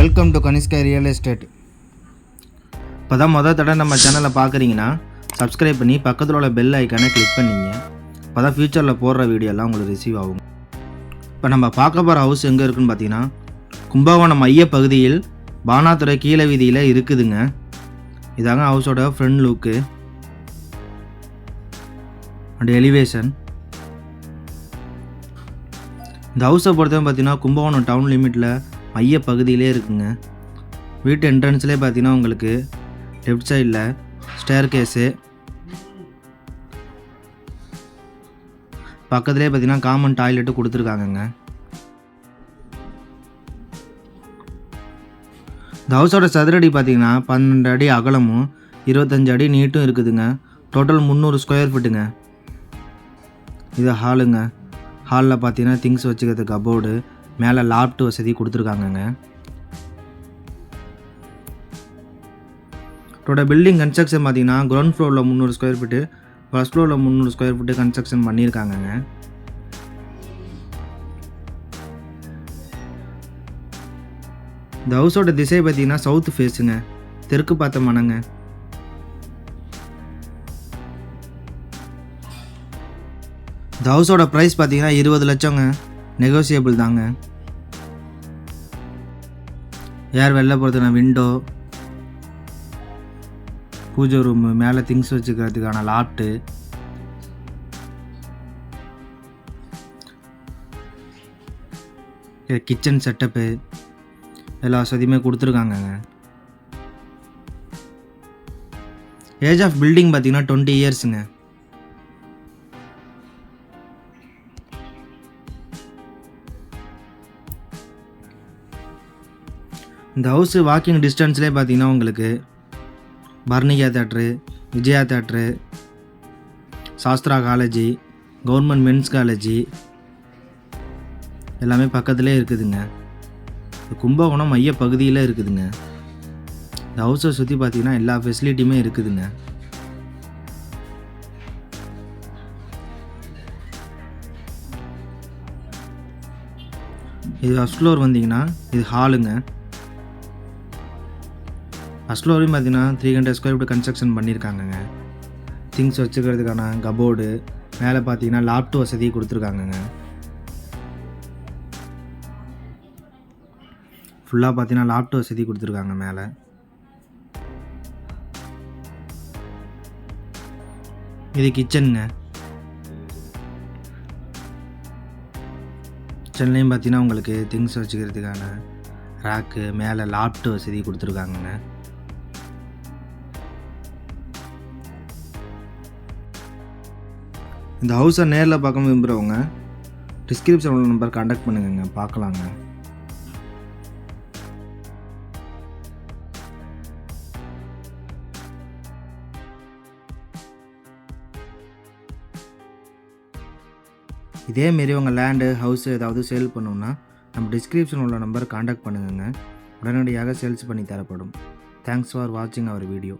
Welcome to Kanishka real estate இப்போ தான் மொதல் தடவை நம்ம சேனலை பார்க்குறீங்கன்னா சப்ஸ்கிரைப் பண்ணி பக்கத்தில் உள்ள பெல் ஐக்கானை கிளிக் பண்ணிங்க. இப்போ தான் ஃப்யூச்சரில் போடுற வீடியோலாம் உங்களுக்கு ரிசீவ் ஆகும். இப்போ நம்ம பார்க்க போகிற ஹவுஸ் எங்கே இருக்குன்னு பார்த்தீங்கன்னா கும்பகோணம் மைய பகுதியில் பானாத்துறை கீழே வீதியில் இருக்குதுங்க. இதாங்க ஹவுஸோட ஃப்ரண்ட் லுக்கு அண்ட் எலிவேஷன் இந்த ஹவுஸை பொறுத்தவரை பார்த்தீங்கன்னா கும்பகோணம் டவுன் லிமிட்டில் மைய பகுதியிலே இருக்குங்க. வீட்டு என்ட்ரன்ஸ்லேயே பார்த்தீங்கன்னா உங்களுக்கு லெஃப்ட் சைடில் ஸ்டேர் கேஸு பக்கத்துலேயே பார்த்தீங்கன்னா காமன் டாய்லெட்டு கொடுத்துருக்காங்கங்க. இந்த ஹவுஸோட சதுரடி பார்த்தீங்கன்னா பன்னெண்டு அடி அகலமும் இருபத்தஞ்சு அடி நீட்டும் இருக்குதுங்க. டோட்டல் முந்நூறு ஸ்கொயர் ஃபீட்டுங்க இது ஹாலுங்க ஹாலில் பார்த்தீங்கன்னா திங்ஸ் வச்சுக்கிறதுக்கு கபோர்டு மேலே லாப்ட் வசதி கொடுத்துருக்காங்கங்க. இதோட பில்டிங் கன்ஸ்ட்ரக்ஷன் பார்த்தீங்கன்னா கிரவுண்ட் ஃப்ளோரில் முந்நூறு ஸ்கொயர் ஃபீட்டு ஃபர்ஸ்ட் ஃப்ளோரில் முந்நூறு ஸ்கொயர் ஃபீட்டு கன்ஸ்ட்ரக்ஷன் பண்ணியிருக்காங்கங்க இந்த ஹவுஸோட திசை பார்த்தீங்கன்னா சவுத் ஃபேஸுங்க தெற்கு பார்த்த மனங்க. இந்த ஹவுஸோட ப்ரைஸ் பார்த்தீங்கன்னா இருபது லட்சங்க. நெகோசியபிள் தாங்க. யார் வெளில போகிறதுனா விண்டோ பூஜை ரூமு மேலே திங்ஸ் வச்சுக்கிறதுக்கான லாப்ட்டு கிச்சன் செட்டப்பு எல்லா வசதியுமே கொடுத்துருக்காங்கங்க. ஏஜ் ஆஃப் பில்டிங் பார்த்தீங்கன்னா டுவெண்ட்டி இயர்ஸுங்க இந்த ஹவுஸு வாக்கிங் டிஸ்டன்ஸ்லேயே பார்த்தீங்கன்னா உங்களுக்கு Parnika theatre Vijaya theatre Sastra college government men's college எல்லாமே பக்கத்துலேயே இருக்குதுங்க. கும்பகோணம் மைய பகுதியில் இருக்குதுங்க. இந்த ஹவுஸை சுற்றி பார்த்தீங்கன்னா எல்லா ஃபெசிலிட்டியுமே இருக்குதுங்க. இது ஃபஸ்ட் ஃப்ளோர் வந்தீங்கன்னா இது ஹாலுங்க ஃபஸ்ட் ஃப்ளோரையும் பார்த்தீங்கன்னா three hundred square feet construction பண்ணியிருக்காங்கங்க. Things வச்சுக்கிறதுக்கான கபோர்டு மேலே பார்த்தீங்கன்னா லாப்ட் வசதி கொடுத்துருக்காங்கங்க. ஃபுல்லாக பார்த்தீங்கன்னா லாப்ட் வசதி கொடுத்துருக்காங்க மேலே. இது கிச்சனுங்க கிச்சன்லேயும் பார்த்தீங்கன்னா உங்களுக்கு திங்ஸ் வச்சுக்கிறதுக்கான ரேக்கு மேலே லாப்ட் வசதி கொடுத்துருக்காங்கங்க. இந்த ஹவுஸை நேரில் பார்க்க விரும்புகிறவங்க டிஸ்கிரிப்ஷன் உள்ள நம்பர் கான்டாக்ட் பண்ணுங்கங்க பார்க்கலாங்க. இதேமாரி உங்கள் லேண்டு ஹவுஸ் ஏதாவது சேல் பண்ணணும்னா நம்ம டிஸ்கிரிப்ஷன் உள்ள நம்பர் காண்டாக்ட் பண்ணுங்கங்க. உடனடியாக சேல்ஸ் பண்ணி தரப்படும். தேங்க்ஸ் ஃபார் வாட்சிங் அவர் வீடியோ